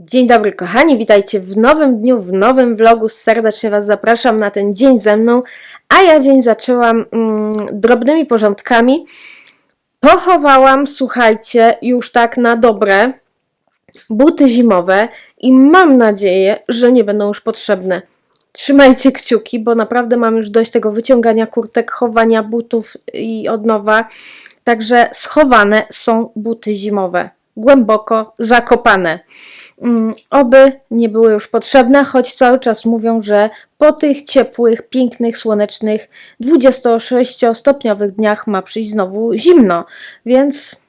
Dzień dobry kochani, witajcie w nowym dniu, w nowym vlogu. Serdecznie Was zapraszam na ten dzień ze mną. A ja dzień zaczęłam mm, drobnymi porządkami. Pochowałam, słuchajcie, już tak na dobre buty zimowe i mam nadzieję, że nie będą już potrzebne. Trzymajcie kciuki, bo naprawdę mam już dość tego wyciągania kurtek, chowania butów i od nowa. Także schowane są buty zimowe, głęboko zakopane. Mm, Oby nie były już potrzebne, choć cały czas mówią, że po tych ciepłych, pięknych, słonecznych 26-stopniowych dniach ma przyjść znowu zimno, więc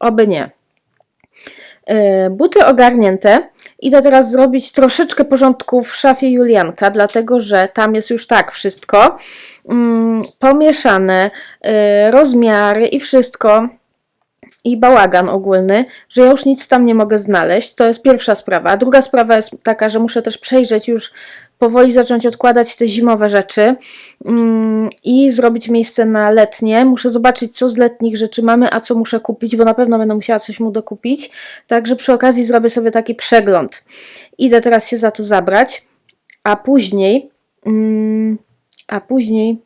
oby nie. Yy, Buty ogarnięte. Idę teraz zrobić troszeczkę porządku w szafie Julianka, dlatego że tam jest już tak wszystko mm, pomieszane, yy, rozmiary i wszystko i bałagan ogólny, że ja już nic tam nie mogę znaleźć. To jest pierwsza sprawa. Druga sprawa jest taka, że muszę też przejrzeć już powoli zacząć odkładać te zimowe rzeczy mm, i zrobić miejsce na letnie. Muszę zobaczyć, co z letnich rzeczy mamy, a co muszę kupić, bo na pewno będę musiała coś mu dokupić. Także przy okazji zrobię sobie taki przegląd. Idę teraz się za to zabrać, a później, mm, a później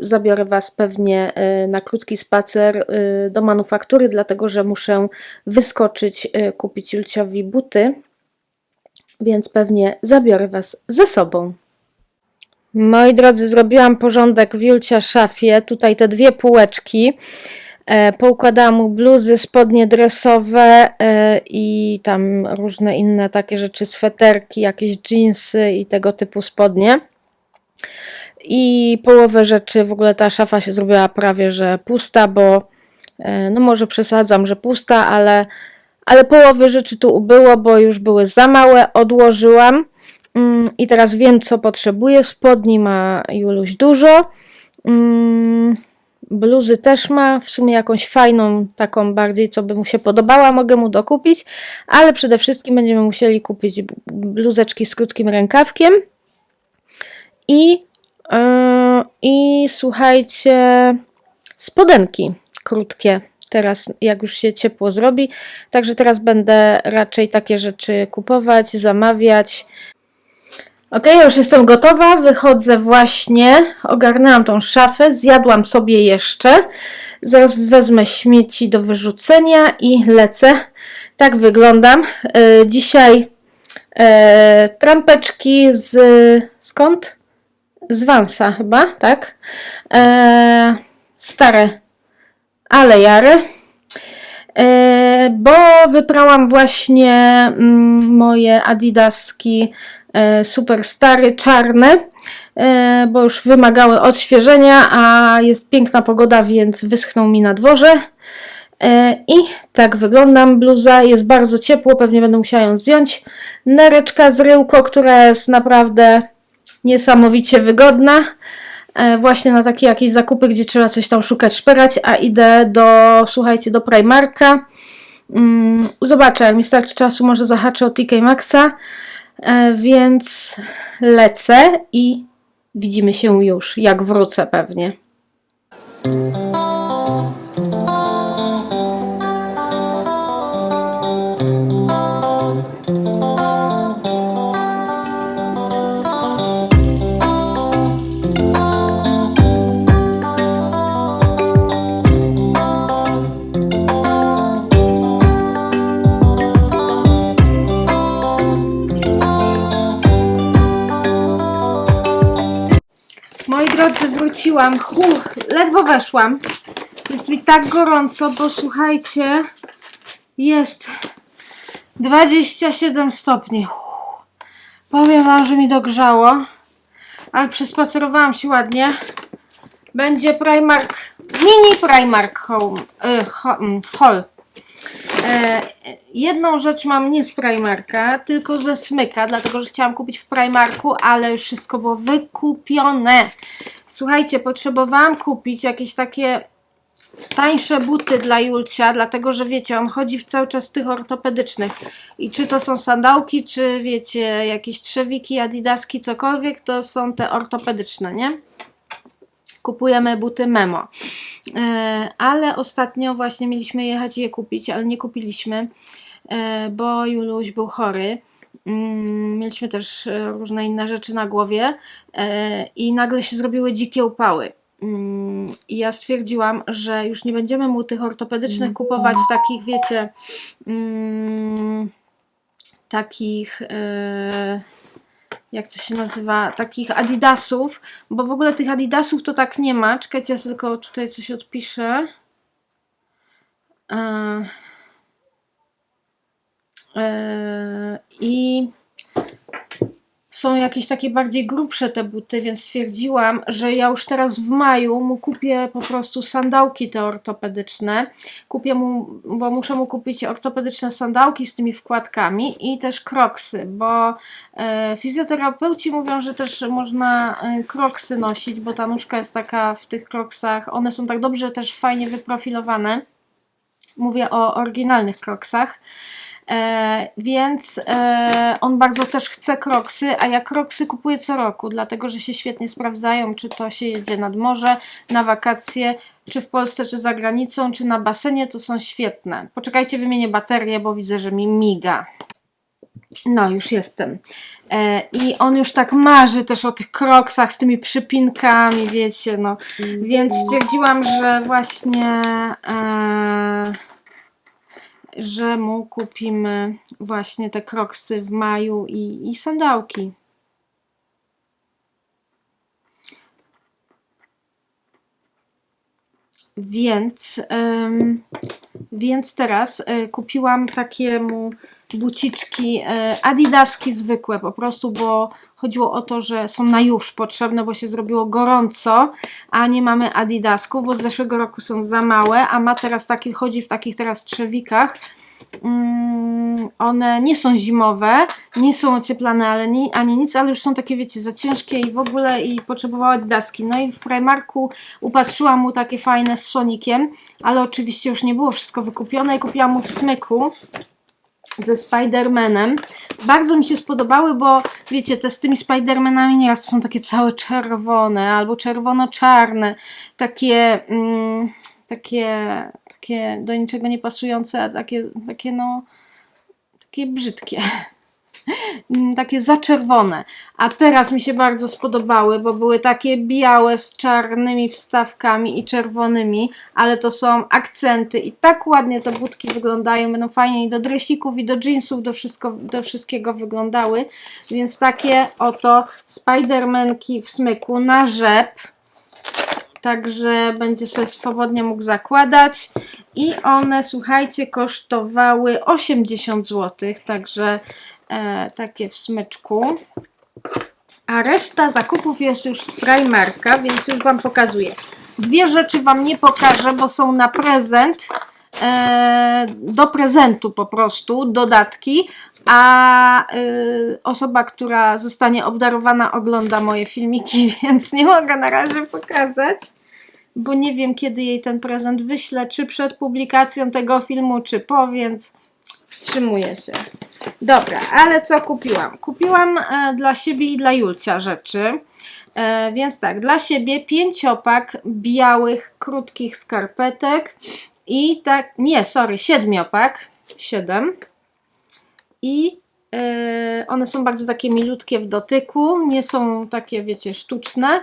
zabiorę Was pewnie yy, na krótki spacer yy, do manufaktury, dlatego że muszę wyskoczyć, yy, kupić Julciowi buty, więc pewnie zabiorę Was ze sobą. Moi drodzy, zrobiłam porządek w Julcia szafie. Tutaj te dwie półeczki. E, poukładałam mu bluzy, spodnie dresowe e, i tam różne inne takie rzeczy, sweterki, jakieś jeansy i tego typu spodnie i połowę rzeczy w ogóle ta szafa się zrobiła prawie że pusta, bo e, no może przesadzam, że pusta, ale, ale połowy rzeczy tu ubyło, bo już były za małe, odłożyłam mm, i teraz wiem co potrzebuję. Spodni ma Juluś dużo. Mm, Bluzy też ma, w sumie jakąś fajną, taką bardziej, co by mu się podobała, mogę mu dokupić, ale przede wszystkim będziemy musieli kupić bluzeczki z krótkim rękawkiem i I słuchajcie, spodenki krótkie. Teraz, jak już się ciepło zrobi. Także teraz będę raczej takie rzeczy kupować, zamawiać. Ok, już jestem gotowa. Wychodzę właśnie. Ogarnęłam tą szafę. Zjadłam sobie jeszcze. Zaraz wezmę śmieci do wyrzucenia i lecę. Tak wyglądam. Yy, dzisiaj yy, trampeczki z. skąd? Z Vansa chyba, tak? E, stare alejary. E, bo wyprałam właśnie mm, moje adidaski e, super stare, czarne, e, bo już wymagały odświeżenia, a jest piękna pogoda, więc wyschną mi na dworze. E, I tak wyglądam. Bluza jest bardzo ciepło, pewnie będę musiała ją zdjąć. Nereczka z ryłko, która jest naprawdę niesamowicie wygodna. E, Właśnie na takie jakieś zakupy, gdzie trzeba coś tam szukać, szperać, a idę do, słuchajcie, do Primarka. Mm, Zobaczę, jak mi starczy czasu, może zahaczę o TK Maxa, E, więc lecę i widzimy się już, jak wrócę pewnie. Wróciłam. Huh, ledwo weszłam. Jest mi tak gorąco, bo słuchajcie, jest 27 stopni. Powiem wam, że mi dogrzało, ale przespacerowałam się ładnie. Będzie Primark, mini Primark Home, y, ho, mm, Hall. E, jedną rzecz mam nie z Primarka, tylko ze Smyka, dlatego że chciałam kupić w Primarku, ale już wszystko było wykupione. Słuchajcie, potrzebowałam kupić jakieś takie tańsze buty dla Julcia, dlatego że wiecie, on chodzi w cały czas w tych ortopedycznych. I czy to są sandałki, czy wiecie, jakieś trzewiki, adidaski, cokolwiek, to są te ortopedyczne, nie? Kupujemy buty Memo. E, Ale ostatnio właśnie mieliśmy jechać i je kupić, ale nie kupiliśmy. e, bo Juluś był chory. Mm, Mieliśmy też e, różne inne rzeczy na głowie i nagle się zrobiły dzikie upały. Mm, I ja stwierdziłam, że już nie będziemy mu tych ortopedycznych kupować takich, wiecie, mm, takich, e, jak to się nazywa, takich adidasów, bo w ogóle tych adidasów to tak nie ma. Czekajcie, ja tylko tutaj coś odpiszę. E, e, I są jakieś takie bardziej grubsze te buty, więc stwierdziłam, że ja już teraz w maju mu kupię po prostu sandałki te ortopedyczne. Kupię mu, bo muszę mu kupić ortopedyczne sandałki z tymi wkładkami i też kroksy, bo e, fizjoterapeuci mówią, że też można e, kroksy nosić, bo ta nóżka jest taka w tych kroksach, one są tak dobrze też fajnie wyprofilowane. Mówię o oryginalnych kroksach. E, więc e, on bardzo też chce kroksy, a ja kroksy kupuję co roku, dlatego że się świetnie sprawdzają, czy to się jedzie nad morze, na wakacje, czy w Polsce, czy za granicą, czy na basenie, to są świetne. Poczekajcie, wymienię baterię, bo widzę, że mi miga. No, już jestem. E, I on już tak marzy też o tych kroksach z tymi przypinkami, wiecie, no. Więc stwierdziłam, że właśnie e, że mu kupimy właśnie te kroksy w maju i, i sandałki. Więc, em, więc teraz e, kupiłam takiemu buciczki e, adidaski zwykłe po prostu, bo chodziło o to, że są na już potrzebne, bo się zrobiło gorąco, a nie mamy adidasków, bo z zeszłego roku są za małe, a ma teraz taki, chodzi w takich teraz trzewikach. Mm, one nie są zimowe, nie są ocieplane ale ni, ani nic, ale już są takie, wiecie, za ciężkie i w ogóle i potrzebowały adidaski. No i w Primarku upatrzyłam mu takie fajne z Sonikiem, ale oczywiście już nie było wszystko wykupione i kupiłam mu w smyku ze Spider-Manem. Bardzo mi się spodobały, bo wiecie, te z tymi Spider-Manami nieraz są takie całe czerwone albo czerwono-czarne, takie, mm, takie, takie do niczego nie pasujące, a takie, takie no, takie brzydkie. Mm, takie zaczerwone. A teraz mi się bardzo spodobały, bo były takie białe z czarnymi wstawkami i czerwonymi, ale to są akcenty i tak ładnie te budki wyglądają, będą fajnie i do dresików i do jeansów, do, wszystko, do wszystkiego wyglądały, więc takie oto Spidermanki w smyku na rzep. Także będzie sobie swobodnie mógł zakładać. I one, słuchajcie, kosztowały 80 zł. Także e, takie w smyczku. A reszta zakupów jest już z Primarka, więc już Wam pokazuję. Dwie rzeczy Wam nie pokażę, bo są na prezent. E, do prezentu po prostu, dodatki. A y, osoba, która zostanie obdarowana, ogląda moje filmiki, więc nie mogę na razie pokazać, bo nie wiem, kiedy jej ten prezent wyślę, czy przed publikacją tego filmu, czy po, więc wstrzymuję się. Dobra, ale co kupiłam? Kupiłam e, dla siebie i dla Julcia rzeczy. E, więc tak, dla siebie pięciopak białych, krótkich skarpetek i tak, nie, sorry, siedmiopak, siedem. I e, one są bardzo takie milutkie w dotyku, nie są takie, wiecie, sztuczne,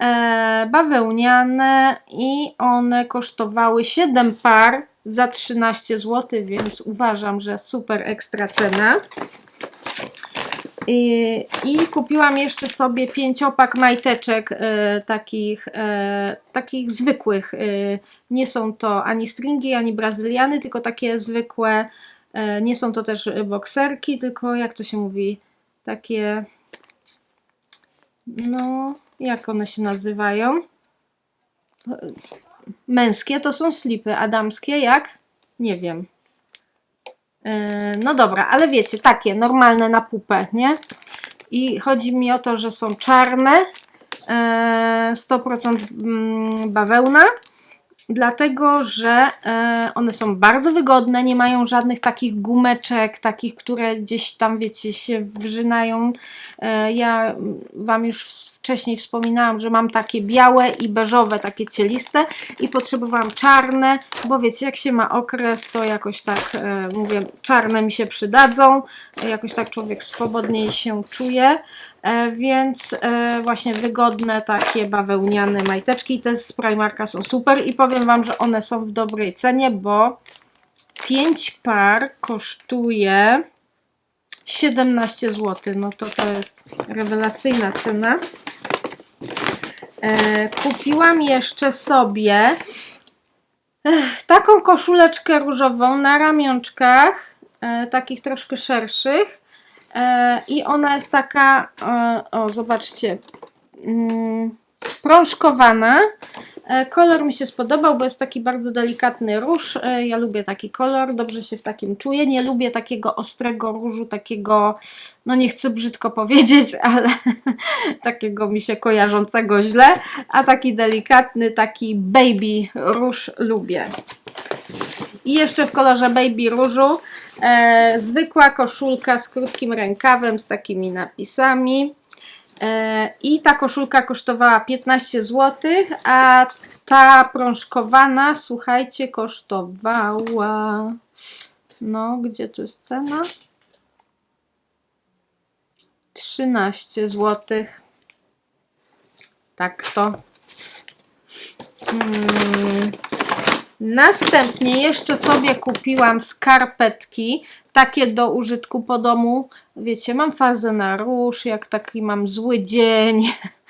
e, bawełniane i one kosztowały 7 par za 13 zł, więc uważam, że super ekstra cena. I, kupiłam jeszcze sobie pięciopak majteczek e, takich, e, takich zwykłych. E, nie są to ani stringi, ani brazyliany, tylko takie zwykłe. Nie są to też bokserki, tylko jak to się mówi? Takie. No, jak one się nazywają? Męskie to są slipy, a damskie jak? Nie wiem. Yy, No dobra, ale wiecie, takie normalne na pupę, nie? I chodzi mi o to, że są czarne, yy, 100% mm, bawełna dlatego że e, one są bardzo wygodne, nie mają żadnych takich gumeczek, takich, które gdzieś tam, wiecie, się wrzynają. E, ja Wam już wcześniej wspominałam, że mam takie białe i beżowe, takie cieliste i potrzebowałam czarne, bo wiecie, jak się ma okres, to jakoś tak, e, mówię, czarne mi się przydadzą, jakoś tak człowiek swobodniej się czuje. E, więc e, właśnie wygodne takie bawełniane majteczki te z Primarka są super i powiem Wam, że one są w dobrej cenie, bo 5 par kosztuje 17 zł, no to to jest rewelacyjna cena. E, kupiłam jeszcze sobie taką koszuleczkę różową na ramionczkach, e, takich troszkę szerszych. E, I ona jest taka, o zobaczcie, mm, prążkowana. E, kolor mi się spodobał, bo jest taki bardzo delikatny róż. E, ja lubię taki kolor, dobrze się w takim czuję. Nie lubię takiego ostrego różu, takiego, no nie chcę brzydko powiedzieć, ale takiego mi się kojarzącego źle. A taki delikatny, taki baby róż lubię. I jeszcze w kolorze baby różu e, zwykła koszulka z krótkim rękawem z takimi napisami. E, I ta koszulka kosztowała 15 zł, a ta prążkowana, słuchajcie, kosztowała. No, gdzie tu jest cena? 13 zł. Tak to. Hmm. Następnie jeszcze sobie kupiłam skarpetki, takie do użytku po domu. Wiecie, mam fazę na róż, jak taki mam zły dzień,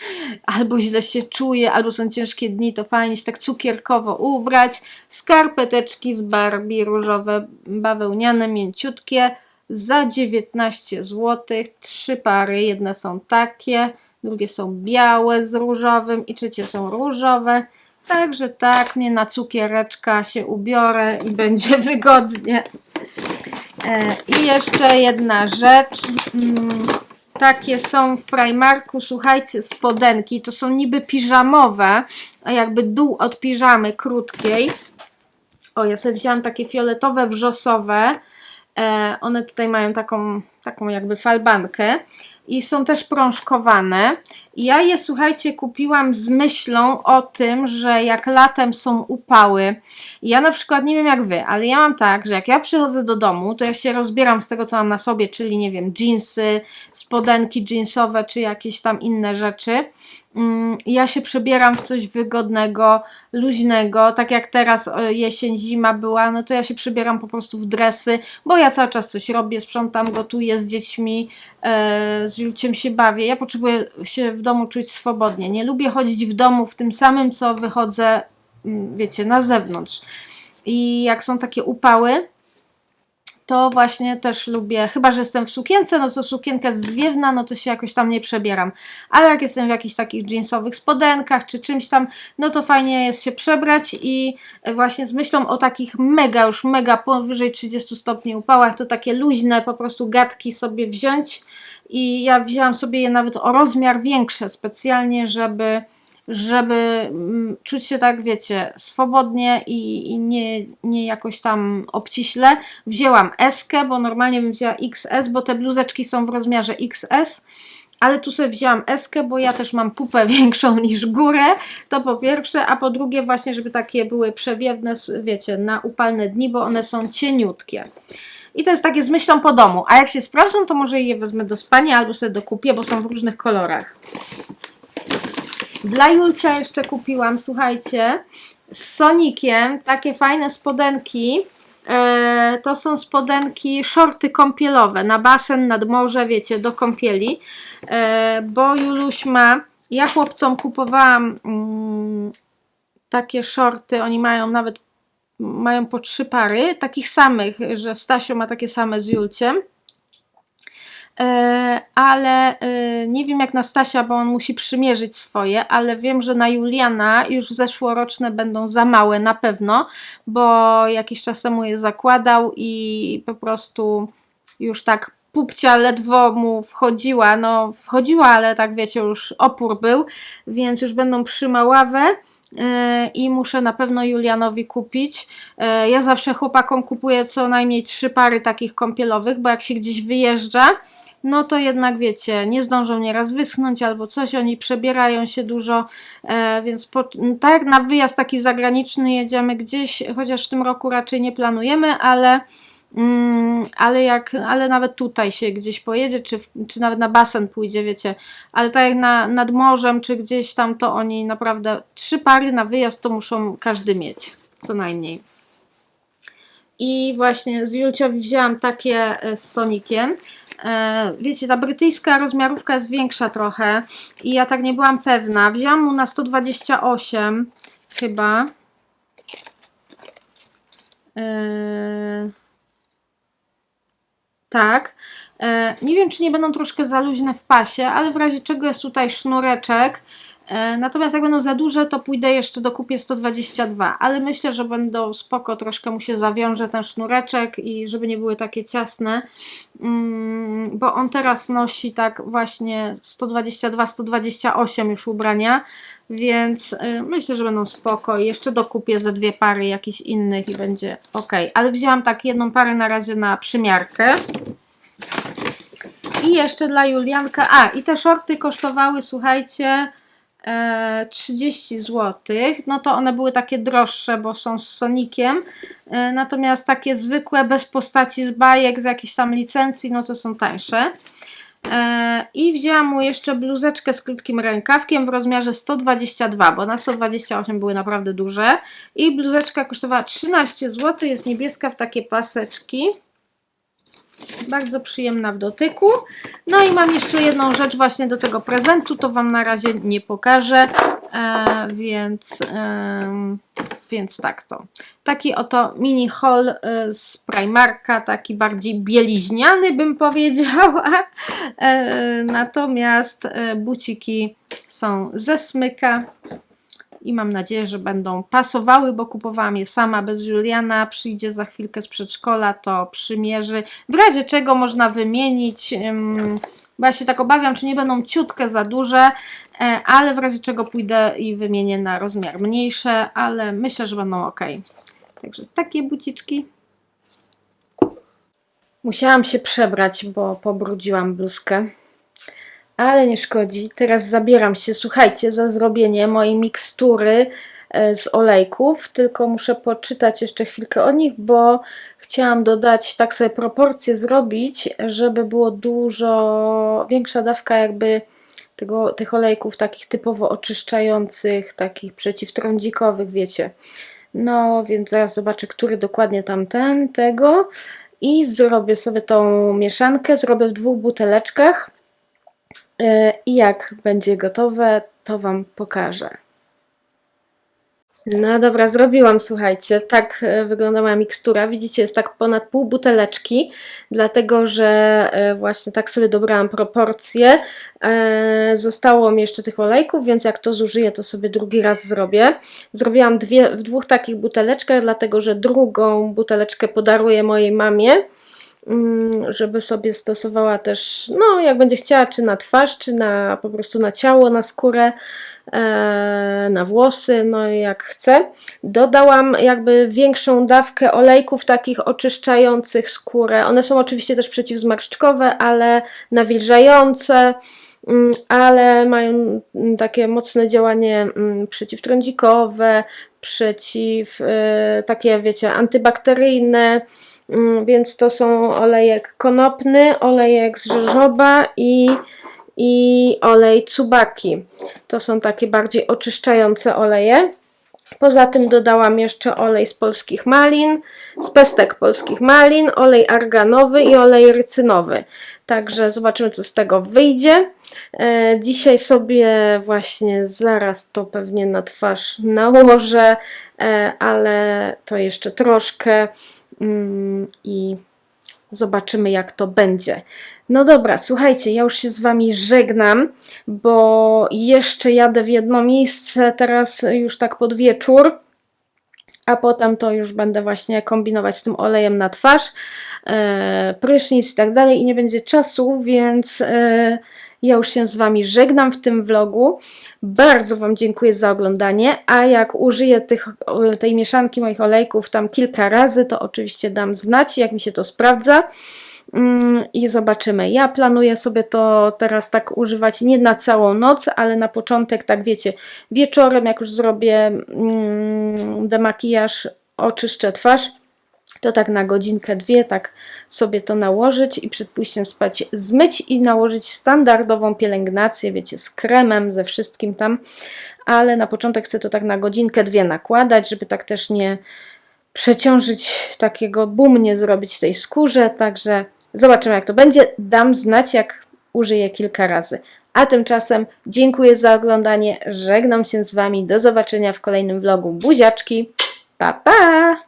albo źle się czuję, albo są ciężkie dni, to fajnie się tak cukierkowo ubrać. Skarpeteczki z Barbie różowe, bawełniane, mięciutkie za 19 zł. Trzy pary, jedne są takie, drugie są białe z różowym i trzecie są różowe. Także tak, mnie na cukiereczka się ubiorę i będzie wygodnie. E, I jeszcze jedna rzecz. Mm, takie są w Primarku, słuchajcie, spodenki. To są niby piżamowe, a jakby dół od piżamy krótkiej. O, ja sobie wzięłam takie fioletowe, wrzosowe. E, one tutaj mają taką, taką jakby falbankę i są też prążkowane. Ja je, słuchajcie, kupiłam z myślą o tym, że jak latem są upały. Ja na przykład nie wiem jak wy, ale ja mam tak, że jak ja przychodzę do domu, to ja się rozbieram z tego, co mam na sobie, czyli nie wiem, jeansy, spodenki jeansowe, czy jakieś tam inne rzeczy. Mm, ja się przebieram w coś wygodnego, luźnego, tak jak teraz e, jesień, zima była, no to ja się przebieram po prostu w dresy, bo ja cały czas coś robię, sprzątam, gotuję z dziećmi, e, z Julciem się bawię. Ja potrzebuję się w domu czuć swobodnie. Nie lubię chodzić w domu w tym samym, co wychodzę, mm, wiecie, na zewnątrz. I jak są takie upały, to właśnie też lubię, chyba że jestem w sukience, no to sukienka jest zwiewna, no to się jakoś tam nie przebieram. Ale jak jestem w jakichś takich jeansowych spodenkach czy czymś tam, no to fajnie jest się przebrać i właśnie z myślą o takich mega, już mega powyżej 30 stopni upałach, to takie luźne po prostu gadki sobie wziąć i ja wzięłam sobie je nawet o rozmiar większe specjalnie, żeby żeby mm, czuć się tak, wiecie, swobodnie i, i, nie, nie jakoś tam obciśle. Wzięłam S, bo normalnie bym wzięła XS, bo te bluzeczki są w rozmiarze XS. Ale tu sobie wzięłam S, bo ja też mam pupę większą niż górę, to po pierwsze, a po drugie właśnie, żeby takie były przewiewne, wiecie, na upalne dni, bo one są cieniutkie. I to jest takie z myślą po domu. A jak się sprawdzą, to może je wezmę do spania albo sobie dokupię, bo są w różnych kolorach. Dla Julcia jeszcze kupiłam, słuchajcie, z Sonikiem takie fajne spodenki. E, to są spodenki, shorty kąpielowe na basen, nad morze, wiecie, do kąpieli. E, bo Juluś ma, ja chłopcom kupowałam mm, takie shorty, oni mają nawet mają po trzy pary, takich samych, że Stasio ma takie same z Julciem. E, ale e, nie wiem jak na Stasia, bo on musi przymierzyć swoje, ale wiem, że na Juliana już zeszłoroczne będą za małe na pewno, bo jakiś czas temu je zakładał i po prostu już tak pupcia ledwo mu wchodziła, no wchodziła, ale tak wiecie, już opór był, więc już będą przymaławe i muszę na pewno Julianowi kupić. E, Ja zawsze chłopakom kupuję co najmniej trzy pary takich kąpielowych, bo jak się gdzieś wyjeżdża, no to jednak wiecie, nie zdążą nieraz wyschnąć albo coś, oni przebierają się dużo, e, więc po, tak na wyjazd taki zagraniczny jedziemy gdzieś, chociaż w tym roku raczej nie planujemy, ale Mm, ale jak, ale nawet tutaj się gdzieś pojedzie, czy, czy nawet na basen pójdzie, wiecie, ale tak jak na, nad morzem, czy gdzieś tam, to oni naprawdę trzy pary na wyjazd to muszą każdy mieć, co najmniej. I właśnie z Julciowi wzięłam takie e, z Sonikiem. E, wiecie, ta brytyjska rozmiarówka jest większa trochę i ja tak nie byłam pewna. Wzięłam mu na 128 chyba. E, tak. Nie wiem, czy nie będą troszkę za luźne w pasie, ale w razie czego jest tutaj sznureczek. E, natomiast jak będą za duże, to pójdę jeszcze do kupię 122, ale myślę, że będą spoko, troszkę mu się zawiąże ten sznureczek i żeby nie były takie ciasne, mm, bo on teraz nosi tak właśnie 122-128 już ubrania, więc y, myślę, że będą spoko i jeszcze dokupię ze dwie pary jakichś innych i będzie ok. Ale wzięłam tak jedną parę na razie na przymiarkę. I jeszcze dla Julianka. A, i te shorty kosztowały, słuchajcie, 30 zł. No to one były takie droższe, bo są z Sonikiem. E, natomiast takie zwykłe, bez postaci z bajek, z jakiejś tam licencji, no to są tańsze. E, I wzięłam mu jeszcze bluzeczkę z krótkim rękawkiem w rozmiarze 122, bo na 128 były naprawdę duże. I bluzeczka kosztowała 13 zł, jest niebieska w takie paseczki. Bardzo przyjemna w dotyku. No i mam jeszcze jedną rzecz właśnie do tego prezentu, to Wam na razie nie pokażę, e, więc, em, więc tak to. Taki oto mini haul e, z Primarka, taki bardziej bieliźniany bym powiedziała. E, natomiast e, buciki są ze smyka i mam nadzieję, że będą pasowały, bo kupowałam je sama bez Juliana. Przyjdzie za chwilkę z przedszkola, to przymierzy. W razie czego można wymienić, ym, bo ja się tak obawiam, czy nie będą ciutkę za duże, e, ale w razie czego pójdę i wymienię na rozmiar mniejsze, ale myślę, że będą ok. Także takie buciczki. Musiałam się przebrać, bo pobrudziłam bluzkę. Ale nie szkodzi. Teraz zabieram się, słuchajcie, za zrobienie mojej mikstury e, z olejków. Tylko muszę poczytać jeszcze chwilkę o nich, bo chciałam dodać, tak sobie proporcje zrobić, żeby było dużo większa dawka jakby tego, tych olejków takich typowo oczyszczających, takich przeciwtrądzikowych, wiecie. No, więc zaraz zobaczę, który dokładnie tamten, tego. I zrobię sobie tą mieszankę, zrobię w dwóch buteleczkach. E, I jak będzie gotowe, to Wam pokażę. No dobra, zrobiłam, słuchajcie, tak e, wygląda moja mikstura. Widzicie, jest tak ponad pół buteleczki, dlatego że e, właśnie tak sobie dobrałam proporcje. Zostało mi jeszcze tych olejków, więc jak to zużyję, to sobie drugi raz zrobię. Zrobiłam dwie, w dwóch takich buteleczkach, dlatego że drugą buteleczkę podaruję mojej mamie żeby sobie stosowała też, no jak będzie chciała, czy na twarz, czy na po prostu na ciało, na skórę, e, na włosy, no jak chce. Dodałam jakby większą dawkę olejków takich oczyszczających skórę. One są oczywiście też przeciwzmarszczkowe, ale nawilżające, mm, ale mają mm, takie mocne działanie mm, przeciwtrądzikowe, przeciw, e, takie wiecie, antybakteryjne, Mm, Więc to są olejek konopny, olejek z żożoba i, i olej cubaki. To są takie bardziej oczyszczające oleje. Poza tym dodałam jeszcze olej z polskich malin, z pestek polskich malin, olej arganowy i olej rycynowy. Także zobaczymy, co z tego wyjdzie. E, dzisiaj sobie właśnie zaraz to pewnie na twarz nałożę, e, ale to jeszcze troszkę mm, i zobaczymy, jak to będzie. No dobra, słuchajcie, ja już się z Wami żegnam, bo jeszcze jadę w jedno miejsce, teraz już tak pod wieczór. A potem to już będę właśnie kombinować z tym olejem na twarz, e, prysznic i tak dalej i nie będzie czasu, więc e, ja już się z Wami żegnam w tym vlogu. Bardzo Wam dziękuję za oglądanie, a jak użyję tych, tej mieszanki moich olejków tam kilka razy, to oczywiście dam znać, jak mi się to sprawdza. Mm, I zobaczymy. Ja planuję sobie to teraz tak używać nie na całą noc, ale na początek, tak wiecie, wieczorem, jak już zrobię mm, demakijaż, oczyszczę twarz, to tak na godzinkę, dwie, tak sobie to nałożyć i przed pójściem spać zmyć i nałożyć standardową pielęgnację, wiecie, z kremem, ze wszystkim tam, ale na początek chcę to tak na godzinkę, dwie nakładać, żeby tak też nie przeciążyć takiego boom, nie zrobić tej skórze, także zobaczymy jak to będzie, dam znać jak użyję kilka razy. A tymczasem dziękuję za oglądanie, żegnam się z Wami, do zobaczenia w kolejnym vlogu, buziaczki, pa pa!